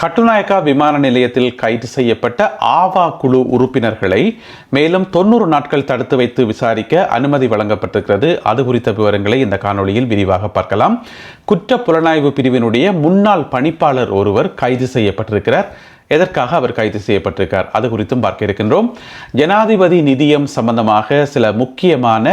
கட்டுநாயக்கா விமான நிலையத்தில் கைது செய்யப்பட்ட ஆவா குழு உறுப்பினர்களை மேலும் தொண்ணூறு நாட்கள் தடுத்து வைத்து விசாரிக்க அனுமதி வழங்கப்பட்டிருக்கிறது. அது குறித்த விவரங்களை இந்த காணொளியில் விரிவாக பார்க்கலாம். குற்ற புலனாய்வு பிரிவினுடைய முன்னாள் பணிப்பாளர் ஒருவர் கைது செய்யப்பட்டிருக்கிறார். எதற்காக அவர் கைது செய்யப்பட்டிருக்கார்? அது குறித்தும் பார்க்க இருக்கின்றோம். ஜனாதிபதி நிதியம் சம்பந்தமாக சில முக்கியமான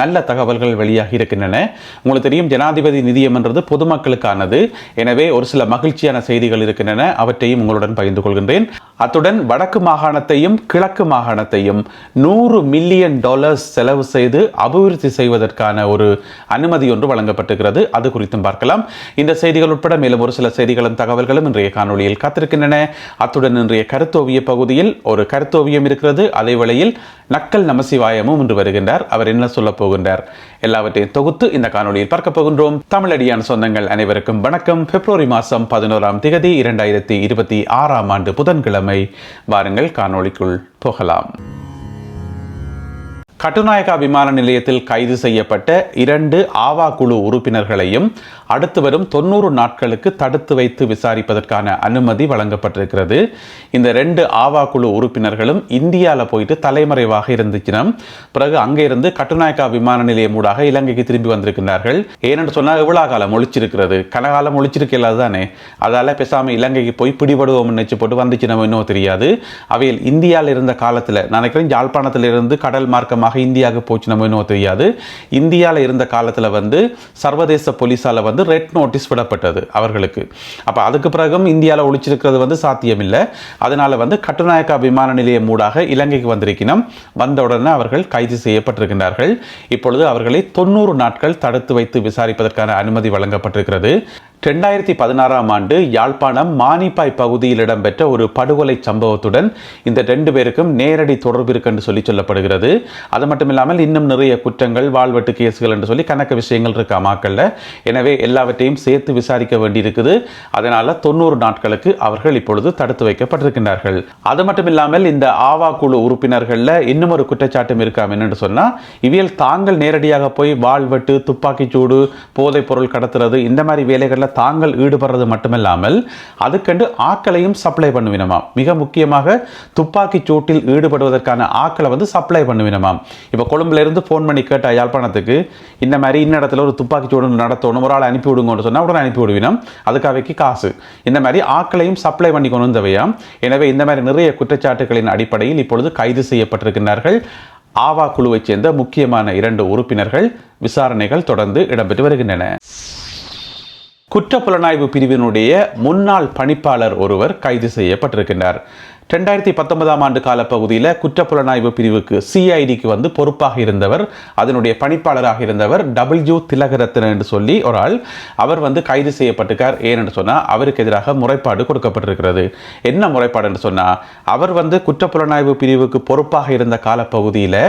நல்ல தகவல்கள் வெளியாகி இருக்கின்றன. உங்களுக்கு தெரியும் ஜனாதிபதி நிதியம் என்றது பொதுமக்களுக்கானது. எனவே ஒரு சில மகிழ்ச்சியான செய்திகள் இருக்கின்றன. அவற்றையும் உங்களுடன் பகிர்ந்து கொள்கின்றேன். அத்துடன் வடக்கு மாகாணத்தையும் கிழக்கு மாகாணத்தையும் நூறு மில்லியன் டாலர்ஸ் செலவு செய்து அபிவிருத்தி செய்வதற்கான ஒரு அனுமதி ஒன்று வழங்கப்பட்டிருக்கிறது. அது குறித்தும் பார்க்கலாம். இந்த செய்திகள் உட்பட மேலும் ஒரு சில செய்திகளும் தகவல்களும் இன்றைய காணொளியில் காத்திருக்கின்றன. அத்துடன் இன்றைய கருத்தோவிய பகுதியில் ஒரு கருத்தோவியம் இருக்கிறது. அதே வேளையில் நக்கல் நமசிவாயமும் இன்று வருகின்றார். அவர் என்ன சொல்ல போகின்றார்? எல்லாவற்றையும் தொகுத்து இந்த காணொளியில் பார்க்க போகின்றோம். தமிழடியான சொந்தங்கள் அனைவருக்கும் வணக்கம். பிப்ரவரி மாதம் பதினோராம் திகதி இரண்டாயிரத்தி இருபத்தி ஆறாம் ஆண்டு புதன்கிழமை. வாருங்கள் காணொளிக்குள் போகலாம். கட்டுநாயக்கா விமான நிலையத்தில் கைது செய்யப்பட்ட இரண்டு ஆவா குழு உறுப்பினர்களையும் அடுத்து வரும் தொண்ணூறு நாட்களுக்கு தடுத்து வைத்து விசாரிப்பதற்கான அனுமதி வழங்கப்பட்டிருக்கிறது. இந்த ரெண்டு ஆவா குழு உறுப்பினர்களும் இந்தியாவில் போயிட்டு தலைமறைவாக இருந்துச்சுன்னா பிறகு அங்கே இருந்து கட்டுநாயக்கா விமான நிலையம் ஊடாக இலங்கைக்கு திரும்பி வந்திருக்கிறார்கள் ஏனென்று சொன்னால் இவ்வளோ காலம் ஒழிச்சிருக்கிறது? கனகாலம் ஒழிச்சிருக்கல தானே? அதால் பேசாமல் இலங்கைக்கு போய் பிடிபடுவோம் நினச்சி போட்டு வந்துச்சு நம்ம இன்னும் தெரியாது. அவையில் இந்தியாவில் இருந்த காலத்தில் நினைக்கிறேன் யாழ்ப்பாணத்தில் இருந்து கடல் மார்க்கமாக இந்தியாவுக்கு போச்சு நம்ம இன்னும் தெரியாது. இந்தியாவில் இருந்த காலத்தில் வந்து சர்வதேச போலீஸால் வந்து ரெட் நோட்டீஸ் விடப்பட்டது அவர்களுக்கு. அப்போ அதுக்கு பிறகும் இந்தியாவில் ஒழிச்சிருக்கிறது வந்து சாத்தியமில்லை. அதனால் வந்து கட்டுநாயக்கா விமான நிலையம் ஊடாக இலங்கைக்கு வந்திருக்கணும். வந்த உடனே அவர்கள் கைது செய்யப்பட்டிருக்கின்றார்கள். இப்பொழுது அவர்களை தொண்ணூறு நாட்கள் தடுத்து வைத்து விசாரிப்பதற்கான அனுமதி வழங்கப்பட்டிருக்கிறது. ரெண்டாயிரத்தி பதினாறாம் ஆண்டு யாழ்ப்பாணம் மானிப்பாய் பகுதியில் இடம்பெற்ற ஒரு படுகொலை சம்பவத்துடன் இந்த ரெண்டு பேருக்கும் நேரடி தொடர்பு இருக்குன்னு சொல்லி சொல்லப்படுகிறது. அது மட்டும் இல்லாமல் இன்னும் நிறைய குற்றங்கள் வாழ்வெட்டு கேஸுகள் என்று சொல்லி கணக்கு விஷயங்கள் இருக்கு அமாக்கல்ல எனவே எல்லாவற்றையும் சேர்த்து விசாரிக்க வேண்டியிருக்குது. அதனால தொண்ணூறு நாட்களுக்கு அவர்கள் இப்பொழுது தடுத்து வைக்கப்பட்டிருக்கின்றார்கள். அது மட்டும் இல்லாமல் இந்த ஆவா குழு உறுப்பினர்கள்ல இன்னும் ஒரு குற்றச்சாட்டும் இருக்காம் என்னென்று சொன்னா இவியல் தாங்கள் நேரடியாக போய் வாழ்வெட்டு துப்பாக்கிச்சூடு போதைப் பொருள் கடத்துறது இந்த மாதிரி வேலைகளில் தாங்கள் ஈடுபடுறது மட்டுமில்லாமல் அதுக்கண்டு ஆக்களையும் சப்ளை பண்ணுவினமாம். மிக முக்கியமாக துப்பாக்கி சூட்டில் ஈடுபடுவதற்கான ஆக்களை வந்து சப்ளை பண்ணுவினமாம். இப்போ கொழும்புலேருந்து ஃபோன் பண்ணி கேட்ட யாழ்ப்பாணத்துக்கு இந்த மாதிரி இன்ன இடத்துல ஒரு துப்பாக்கி சூடு நடத்தணும் ஒரு ஆள் அனுப்பி விடுங்கன்னு சொன்னால் உடனே அனுப்பி விடுவினோம். அதுக்காகக்கு காசு. இந்த மாதிரி ஆக்களையும் சப்ளை பண்ணி கொண்டு வந்தவையாம் எனவே இந்த மாதிரி நிறைய குற்றச்சாட்டுகளின் அடிப்படையில் இப்பொழுது கைது செய்யப்பட்டிருக்கிறார்கள் ஆவா குழுவைச் சேர்ந்த முக்கியமான இரண்டு உறுப்பினர்கள் விசாரணைகள் தொடர்ந்து இடம்பெற்று வருகின்றன. குற்றப்புலனாய்வு பிரிவினுடைய முன்னாள் பணிப்பாளர் ஒருவர் கைது செய்யப்பட்டிருக்கின்றார். ரெண்டாயிரத்தி பத்தொன்பதாம் ஆண்டு காலப்பகுதியில் குற்றப்புலனாய்வு பிரிவுக்கு சிஐடிக்கு வந்து பொறுப்பாக இருந்தவர் அதனுடைய பணிப்பாளராக இருந்தவர் டபிள்யூ திலகரத்னன் என்று சொல்லி ஒரு ஆள் அவர் வந்து கைது செய்யப்பட்டிருக்கார். ஏனென்று சொன்னால் அவருக்கு எதிராக முறைப்பாடு கொடுக்கப்பட்டிருக்கிறது. என்ன முறைப்பாடு என்று சொன்னால் அவர் வந்து குற்றப்புலனாய்வு பிரிவுக்கு பொறுப்பாக இருந்த காலப்பகுதியில்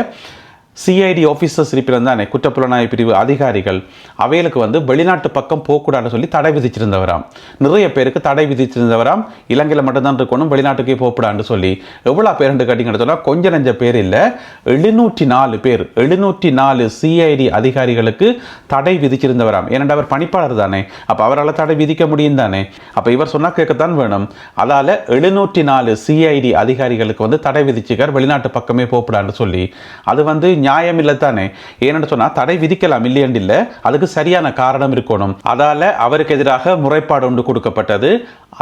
சிஐடி ஆஃபீஸர்ஸ் இருப்பிடம் தானே குற்றப்புலனாய்வு பிரிவு அதிகாரிகள் அவைகளுக்கு வந்து வெளிநாட்டு பக்கம் போகக்கூடாதுன்னு சொல்லி தடை விதிச்சிருந்தவராம். நிறைய பேருக்கு தடை விதிச்சிருந்தவராம். இலங்கையில் மட்டும்தான் இருக்கணும் வெளிநாட்டுக்கே போகக்கூடாதுன்னு சொல்லி. எவ்வளோ பேருண்டு கேட்டிங்கன்னு சொன்னால் கொஞ்சம் நெஞ்ச பேர் இல்லை. எழுநூற்றி நாலு பேர் எழுநூற்றி நாலு சிஐடி அதிகாரிகளுக்கு தடை விதிச்சிருந்தவராம். ஏனென்றால் அவர் பணிப்பாளர் தானே. அப்போ அவரால் தடை விதிக்க முடியும் தானே. அப்போ இவர் சொன்னால் கேட்கத்தான் வேணும். அதால் எழுநூற்றி நாலு சிஐடி அதிகாரிகளுக்கு வந்து தடை விதிச்சுக்கார் வெளிநாட்டு பக்கமே போகக்கூடாதுன்னு சொல்லி. அது வந்து நியாயம் இல்லை தானே ஏன்னு சொன்னால் தடை விதிக்கலாம் இல்லையண்டு இல்லை அதுக்கு சரியான காரணம் இருக்கணும். அதால அவருக்கு எதிராக முறைப்பாடு ஒன்று கொடுக்கப்பட்டது.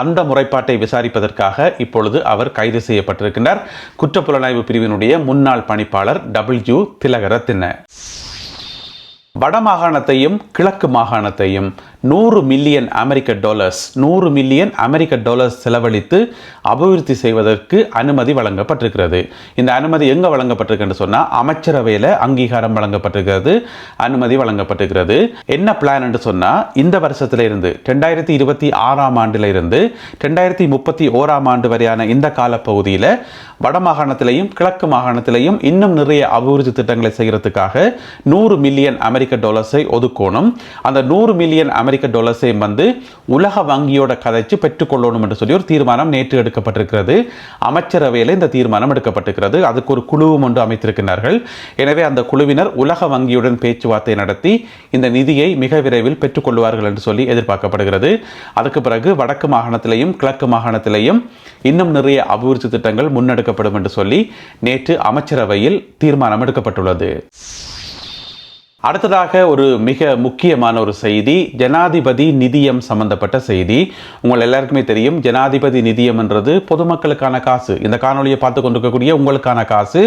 அந்த முறைப்பாட்டை விசாரிப்பதற்காக இப்பொழுது அவர் கைது செய்யப்பட்டிருக்கிறார் குற்றப்புலனாய்வு பிரிவினுடைய முன்னாள் பணிப்பாளர் டபிள்யூ திலகரத்தின. வடமாகாணத்தையும் கிழக்கு மாகாணத்தையும் நூறு மில்லியன் அமெரிக்க டாலர்ஸ் நூறு மில்லியன் அமெரிக்க டாலர்ஸ் செலவழித்து அபிவிருத்தி செய்வதற்கு அனுமதி வழங்கப்பட்டிருக்கிறது. இந்த அனுமதி எங்கே வழங்கப்பட்டிருக்குன்னு சொன்னால் அமைச்சரவையில் அங்கீகாரம் வழங்கப்பட்டிருக்கிறது அனுமதி வழங்கப்பட்டிருக்கிறது. என்ன பிளான் என்று சொன்னால் இந்த வருஷத்துல இருந்து ரெண்டாயிரத்தி இருபத்தி ஆறாம் ஆண்டில் இருந்து ரெண்டாயிரத்தி முப்பத்தி ஓராம் ஆண்டு வரையான இந்த காலப்பகுதியில் வடமாகாணத்திலையும் கிழக்கு மாகாணத்திலையும் இன்னும் நிறைய அபிவிருத்தி திட்டங்களை செய்கிறதுக்காக நூறு மில்லியன் அமெரிக்க டாலர்ஸை ஒதுக்கணும். அந்த நூறு மில்லியன் அமெரிக்க டாலர்ஸையும் வந்து உலக வங்கியோட கதைச்சு பெற்றுக்கொள்ளணும் என்று சொல்லி ஒரு தீர்மானம் நேற்று எடுக்கப்பட்டிருக்கிறது. அமைச்சரவையில் இந்த தீர்மானம் எடுக்கப்பட்டிருக்கிறது. அதுக்கு ஒரு குழுவும் ஒன்று அமைத்திருக்கிறார்கள். எனவே அந்த குழுவினர் உலக வங்கியுடன் பேச்சுவார்த்தை நடத்தி இந்த நிதியை மிக விரைவில் பெற்றுக்கொள்வார்கள் என்று சொல்லி எதிர்பார்க்கப்படுகிறது. அதுக்கு பிறகு வடக்கு மாகாணத்திலையும் கிழக்கு மாகாணத்திலையும் இன்னும் நிறைய அபிவிருத்தி திட்டங்கள் முன்னெடுக்கப்படும் என்று சொல்லி நேற்று அமைச்சரவையில் தீர்மானம் எடுக்கப்பட்டுள்ளது. அடுத்ததாக ஒரு மிக முக்கியமான ஒரு செய்தி ஜனாதிபதி நிதியம் சம்பந்தப்பட்ட செய்தி. உங்கள் எல்லாருக்குமே தெரியும் ஜனாதிபதி நிதியம் என்றது பொதுமக்களுக்கான காசு. இந்த காணொலியை பார்த்து கொண்டிருக்கக்கூடிய உங்களுக்கான காசு.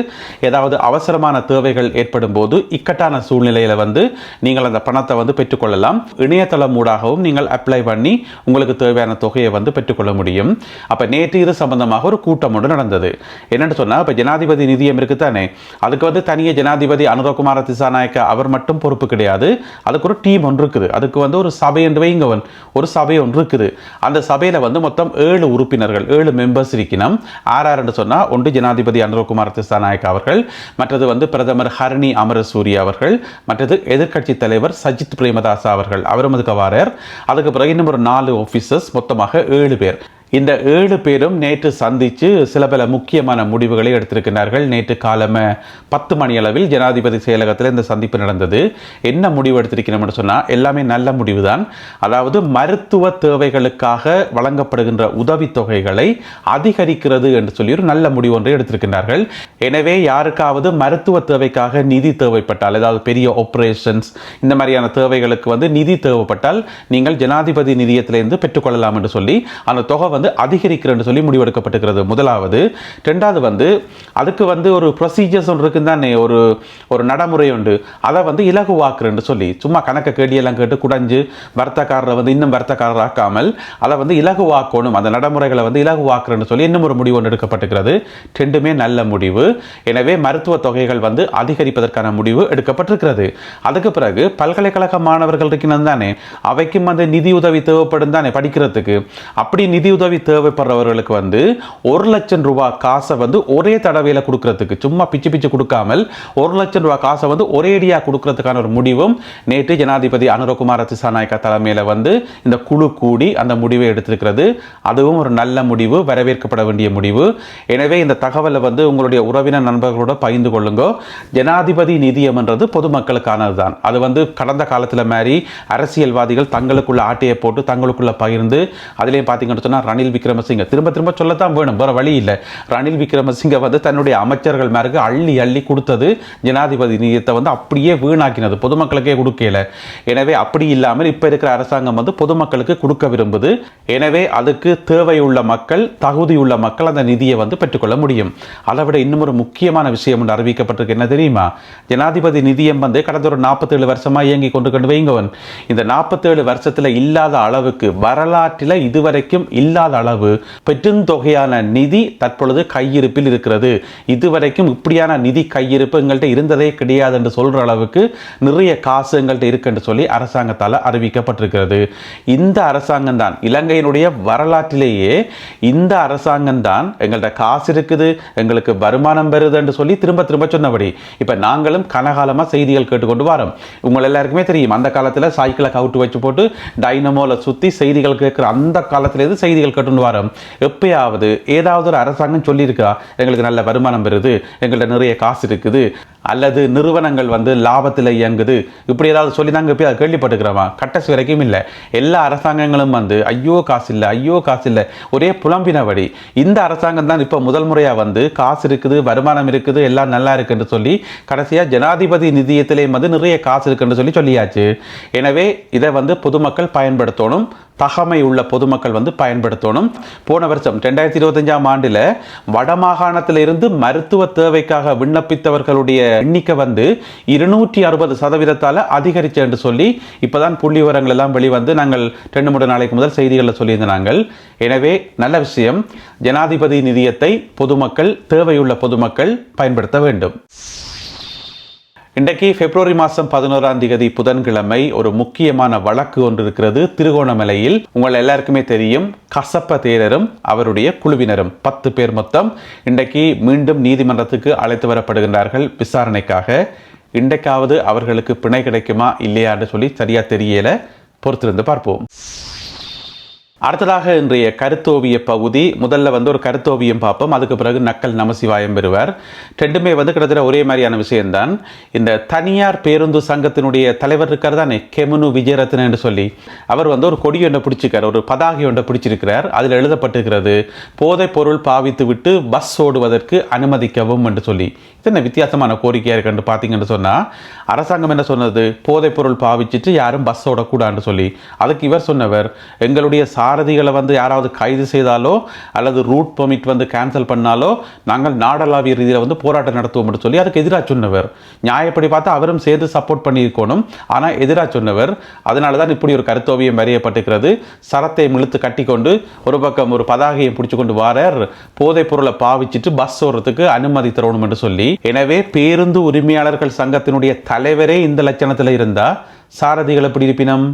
ஏதாவது அவசரமான தேவைகள் ஏற்படும் போது இக்கட்டான சூழ்நிலையில் வந்து நீங்கள் அந்த பணத்தை வந்து பெற்றுக்கொள்ளலாம் இணையதளம் ஊடாகவும் நீங்கள் அப்ளை பண்ணி உங்களுக்கு தேவையான தொகையை வந்து பெற்றுக்கொள்ள முடியும். அப்போ நேற்று இது சம்பந்தமாக ஒரு கூட்டம் ஒன்று நடந்தது. என்னென்னு சொன்னால் இப்போ ஜனாதிபதி நிதியம் இருக்குதானே? அதுக்கு வந்து தனியே ஜனாதிபதி அனுரகுமார திசாநாயக்க அவர் மட்டும் மட்டும் பொறுப்பு கிடையாது. அதுக்கு ஒரு டீம் ஒன்று இருக்குது. அதுக்கு வந்து ஒரு சபை என்று வைங்கவன் ஒரு சபை ஒன்று இருக்குது. அந்த சபையில் வந்து மொத்தம் ஏழு உறுப்பினர்கள் ஏழு மெம்பர்ஸ் இருக்கணும் ஆர் ஆர் என்று சொன்னால் ஒன்று ஜனாதிபதி அனுரகுமார் திசாநாயக் அவர்கள் மற்றது வந்து பிரதமர் ஹரணி அமரசூரி அவர்கள் மற்றது எதிர்க்கட்சி தலைவர் சஜித் பிரேமதாசா அவர்கள் அவரும் அதுக்கு வாரர் அதுக்கு பிறகு இன்னும் ஒரு நாலு ஆஃபீஸர்ஸ் மொத்தமாக ஏழு பேர். இந்த ஏழு பேரும் நேற்று சந்தித்து சில பல முக்கியமான முடிவுகளை எடுத்திருக்கிறார்கள். நேற்று காலம பத்து மணி அளவில் ஜனாதிபதி செயலகத்தில் இந்த சந்திப்பு நடந்தது. என்ன முடிவு எடுத்திருக்கிறோம்னு சொன்னால் எல்லாமே நல்ல முடிவு தான் அதாவது மருத்துவ தேவைகளுக்காக வழங்கப்படுகின்ற உதவித்தொகைகளை அதிகரிக்கிறது என்று சொல்லி ஒரு நல்ல முடிவு ஒன்றை எடுத்திருக்கிறார்கள். எனவே யாருக்காவது மருத்துவ தேவைக்காக நிதி தேவைப்பட்டால் அதாவது பெரிய ஆப்ரேஷன்ஸ் இந்த மாதிரியான தேவைகளுக்கு வந்து நிதி தேவைப்பட்டால் நீங்கள் ஜனாதிபதி நிதியத்திலிருந்து பெற்றுக்கொள்ளலாம் என்று சொல்லி அந்த தொகை வந்து அதிகரிக்கிறன்னு சொல்லி முடிவெடுக்கப்பட்டிருக்கிறது. முதலாவது. ரெண்டாவது வந்து அதுக்கு வந்து ஒரு ப்ரொசீஜர்ஸ் ஒன்று இருக்குன்னு தானே ஒரு ஒரு நடைமுறை உண்டு. அதை வந்து இலகுவாக்குறேன்னு சொல்லி சும்மா கணக்கை கேடியெல்லாம் கேட்டு குடைஞ்சு வர்த்தக்காரரை வந்து இன்னும் வர்த்தக்காரராக்காமல் அதை வந்து இலகுவாக்கணும் அந்த நடைமுறைகளை வந்து இலகுவாக்குறேன்னு சொல்லி இன்னும் ஒரு முடிவு ஒன்று எடுக்கப்பட்டிருக்கிறது. ரெண்டுமே நல்ல முடிவு. எனவே மருத்துவ தொகைகள் வந்து அதிகரிப்பதற்கான முடிவு எடுக்கப்பட்டிருக்கிறது. அதுக்கு பிறகு பல்கலைக்கழக மாணவர்கள் இருக்கிறது தானே அவைக்கும் வந்து நிதி உதவி தேவைப்படும் தானே படிக்கிறதுக்கு. அப்படி நிதி உதவி தேவைப்படுறவர்களுக்கு வந்து ஒரு லட்சம் ரூபாய் காசை வந்து ஒரே தடவையில் கொடுக்கறதுக்கு சும்மா பிச்சு பிச்சு கொடுக்காமல் ஒரு லட்சம் ரூபாய் காசை வந்து ஒரேடியாக கொடுக்கறதுக்கான ஒரு முடிவும் நேற்று ஜனாதிபதி அனுரகுமார திசாநாயக்கா தலைமையில் வந்து இந்த குழு கூடி அந்த முடிவை எடுத்திருக்கிறது. அதுவும் ஒரு நல்ல முடிவு வரவேற்கப்பட வேண்டிய முடிவு. எனவே இந்த தகவலை வந்து உங்களுடைய உறவினர் நண்பர்களோட பகிர்ந்து கொள்ளுங்க. ஜனாதிபதி நிதியம் என்றது பொதுமக்களுக்கானது தான் அது வந்து கடந்த காலத்தில் மாதிரி அரசியல்வாதிகள் தங்களுக்குள்ள ஆட்டையை போட்டு தங்களுக்குள்ள பகிர்ந்து அதுலேயும் பார்த்தீங்கன்னு சொன்னால் ரணில் விக்ரமசிங்க. திரும்ப திரும்ப சொல்லத்தான் வேணும். வேறு வழி இல்லை. ரணில் விக்ரமசிங்க வந்து தன்னுடைய அமைச்சர்கள் மேற்கு அள்ளி அள்ளி கொடுத்தது ஜனாதிபதி நிதியத்தை வந்து அப்படியே வீணாக்கினது. பொதுமக்களுக்கே கொடுக்கல. எனவே அப்படி இல்லாமல் இப்போ இருக்கிற அரசாங்கம் வந்து பொதுமக்களுக்கு கொடுக்க விரும்புது. எனவே அதுக்கு தேவையுள்ள மக்கள் தகுதியுள்ள மக்கள் அந்த நிதியை வந்து பெற்றுக்கொள்ள முடியும். அதை விட இன்னும் ஒரு முக்கியமான விஷயம் ஒன்று அறிவிக்கப்பட்டிருக்கு. என்ன தெரியுமா? ஜனாதிபதி நிதியம் வந்து கடந்த ஒரு நாற்பத்தேழு வருஷமாக இயங்கி கொண்டு கொண்டு வைங்கவன் இந்த நாற்பத்தேழு வருஷத்தில் இல்லாத அளவுக்கு வரலாற்றில் இதுவரைக்கும் இல்லாத அளவு பெருந்தொகையான நிதி தற்பொழுது கையிருப்பில் இருக்கிறது. இதுவரைக்கும் இப்படியான நிதி கையிருப்பு எங்கள்கிட்ட இருந்ததே கிடையாது என்று சொல்கிற அளவுக்கு நிறைய காசு எங்கள்கிட்ட இருக்கு என்று சொல்லி அரசாங்கத்தால் அறிவிக்கப்பட்டிருக்கிறது. இந்த அரசாங்கம் தான் இலங்கையினுடைய வரலாற்றிலேயே இந்த அரசாங்கம் தான் எங்கள்கிட்ட காசு இருக்குது எங்களுக்கு வருமானம் பெறுது என்று சொல்லி திரும்ப திரும்ப சொன்னபடி. இப்போ நாங்களும் கனகாலமாக செய்திகள் கேட்டுக்கொண்டு வரோம். உங்கள் எல்லாருக்குமே தெரியும் அந்த காலத்தில் சைக்கிளை கவுட்டு வச்சு போட்டு டைனமோவில் சுற்றி செய்திகள் கேட்குற அந்த காலத்திலேருந்து செய்திகள் கேட்டுன்னு வரோம். எப்பயாவது ஏதாவது ஒரு அரசாங்கம் சொல்லியிருக்கா? எங்களுக்கு நல்ல வருமானம் வருது எங்கள்கிட்ட நிறைய காசு இருக்குது. அல்லது நிறுவனங்கள் வந்து லாபத்தில் இயங்குது. இப்படி ஏதாவது சொல்லி தாங்க போய் அதை கேள்விப்பட்டுக்கிறோமா? கட்டசி வரைக்கும் இல்லை. எல்லா அரசாங்கங்களும் வந்து ஐயோ காசு இல்லை ஐயோ காசு இல்லை. ஒரே புலம்பினபடி இந்த அரசாங்கம் தான் இப்போ முதல் முறையாக வந்து காசு இருக்குது வருமானம் இருக்குது எல்லாம் நல்லா இருக்குன்னு சொல்லி கடைசியாக ஜனாதிபதி நிதியத்திலேயும் வந்து நிறைய காசு இருக்குன்னு சொல்லி சொல்லியாச்சு. எனவே இதை வந்து பொதுமக்கள் பயன்படுத்தணும். தகமை உள்ள பொதுமக்கள் வந்து பயன்படுத்தணும். போன வருஷம் ரெண்டாயிரத்தி இருபத்தஞ்சாம் ஆண்டில் வடமாகாணத்தில் இருந்து மருத்துவ தேவைக்காக விண்ணப்பித்தவர்களுடைய எண்ணிக்கை வந்து இருநூற்றி அறுபது சதவீதத்தால் அதிகரிச்சு என்று சொல்லி இப்போதான் புள்ளி விவரங்கள் எல்லாம் வெளிவந்து நாங்கள் ரெண்டு மூணு நாளைக்கு முதல் செய்திகளில் சொல்லியிருந்த நாங்கள் எனவே நல்ல விஷயம். ஜனாதிபதி நிதியத்தை பொதுமக்கள் தேவையுள்ள பொதுமக்கள் பயன்படுத்த வேண்டும். இன்றைக்கு பிப்ரவரி மாதம் பதினோராம் தேதி புதன்கிழமை ஒரு முக்கியமான வழக்கு ஒன்று இருக்கிறது திருகோணமலையில் உங்கள் எல்லாருக்குமே தெரியும் கசப்ப தேரரும் அவருடைய குழுவினரும் பத்து பேர் மொத்தம் இன்றைக்கு மீண்டும் நீதிமன்றத்துக்கு அழைத்து வரப்படுகின்றார்கள் விசாரணைக்காக. இன்றைக்காவது அவர்களுக்கு பிணை கிடைக்குமா இல்லையான்னு சொல்லி சரியா தெரியல. பொறுத்திருந்து பார்ப்போம். அடுத்ததாக இன்றைய கருத்தோவிய பகுதி. முதல்ல வந்து ஒரு கருத்தோவியம் பார்ப்போம். அதுக்கு பிறகு நக்கல் நமசிவாயம் பெறுவார். ரெண்டுமே வந்து கிட்டத்தட்ட ஒரே மாதிரியான விஷயம்தான். இந்த தனியார் பேருந்து சங்கத்தினுடைய தலைவர் இருக்கார் தானே? கெமுனு விஜயரத்ன என்று சொல்லி. அவர் வந்து ஒரு கொடி ஒன்றை பிடிச்சிருக்கார். ஒரு பதாகை ஒன்றை பிடிச்சிருக்கிறார். அதில் எழுதப்பட்டிருக்கிறது போதைப் பொருள் பாவித்து விட்டு பஸ் ஓடுவதற்கு அனுமதிக்கவும் என்று சொல்லி. இது என்ன வித்தியாசமான கோரிக்கையாக இருக்குன்னு பார்த்தீங்கன்னு சொன்னால் அரசாங்கம் என்ன சொன்னது? போதைப் பொருள் பாவிச்சிட்டு யாரும் பஸ் ஓடக்கூடாதுன்னு சொல்லி. அதுக்கு இவர் சொன்னவர் எங்களுடைய சாரதிகளை வந்து யாராவது கைது செய்தாலோ அல்லது ரூட் பெர்மிட் வந்து கேன்சல் பண்ணாலோ நாங்கள் நாடளாவிய ரீதியில் வந்து போராட்டம் நடத்துவோம்னு சொல்லி அதுக்கு எதிராக சொன்னவர். நியாயப்படி பார்த்தா அவரும் சேர்த்து சப்போர்ட் பண்ணியிருக்கணும். ஆனால் எதிராக சொன்னவர். அதனால தான் இப்படி ஒரு கருத்தோவியம் வரையப்பட்டிருக்கிறது. சரத்தை இழுத்து கட்டிக்கொண்டு ஒரு பக்கம் ஒரு பதாகையை பிடிச்சு கொண்டு வாரர். போதைப் பொருளை பாவிச்சிட்டு பஸ் ஓடுறதுக்கு அனுமதி தரணும் என்று சொல்லி. எனவே பேருந்து உரிமையாளர்கள் சங்கத்தினுடைய தலைவரே இந்த லட்சணத்தில் இருந்தால் சாரதிகள் எப்படி இருப்பினம்?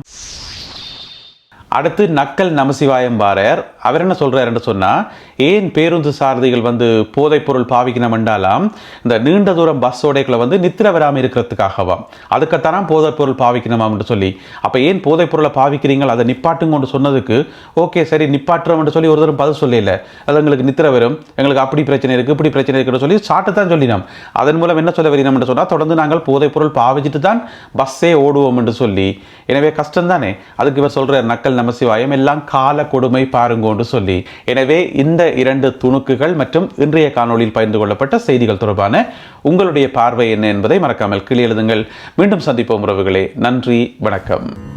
அடுத்து நக்கல் நமசிவாயம் பாரையர் அவர் என்ன சொல்கிறார் என்று சொன்னால் ஏன் பேருந்து சாரதிகள் வந்து போதைப்பொருள் பாவிக்கணும் என்றாலாம் இந்த நீண்ட தூரம் பஸ் ஓடைகளை வந்து நித்திர வராமல் இருக்கிறதுக்காகவாம். அதுக்குத்தான் போதைப்பொருள் பொருள் பாவிக்கணுமாம்னு சொல்லி. அப்போ ஏன் போதைப்பொருளை பாவிக்கிறீங்க அதை நிப்பாட்டுங்கன்னு சொன்னதுக்கு ஓகே சரி நிப்பாட்டுறோம்னு சொல்லி ஒரு தரம் பதில் சொல்லல. அது எங்களுக்கு நித்திர வரும். எங்களுக்கு அப்படி பிரச்சனை இருக்குது இப்படி பிரச்சனை இருக்குன்னு சொல்லி சாட்டு தான் சொல்லினோம். அதன் மூலம் என்ன சொல்ல வரீங்க சொன்னால் தொடர்ந்து நாங்கள் போதைப்பொருள் பாவிச்சுட்டு பாவிச்சிட்டு தான் பஸ்ஸே ஓடுவோம் என்று சொல்லி. எனவே கஷ்டம் தானே அதுக்கு இவர் சொல்கிறார் நக்கல் நம்ம நமசிவாயம் எல்லாம் கால கொடுமை பாருங்கோன்னு சொல்லி. எனவே இந்த இரண்டு துணுக்குகள் மற்றும் இன்றைய காணொளியில் பகிர்ந்து கொள்ளப்பட்ட செய்திகள் தொடர்பான உங்களுடைய பார்வை என்ன என்பதை மறக்காமல் கீழே எழுதுங்கள். மீண்டும் சந்திப்போம் உறவுகளே. நன்றி வணக்கம்.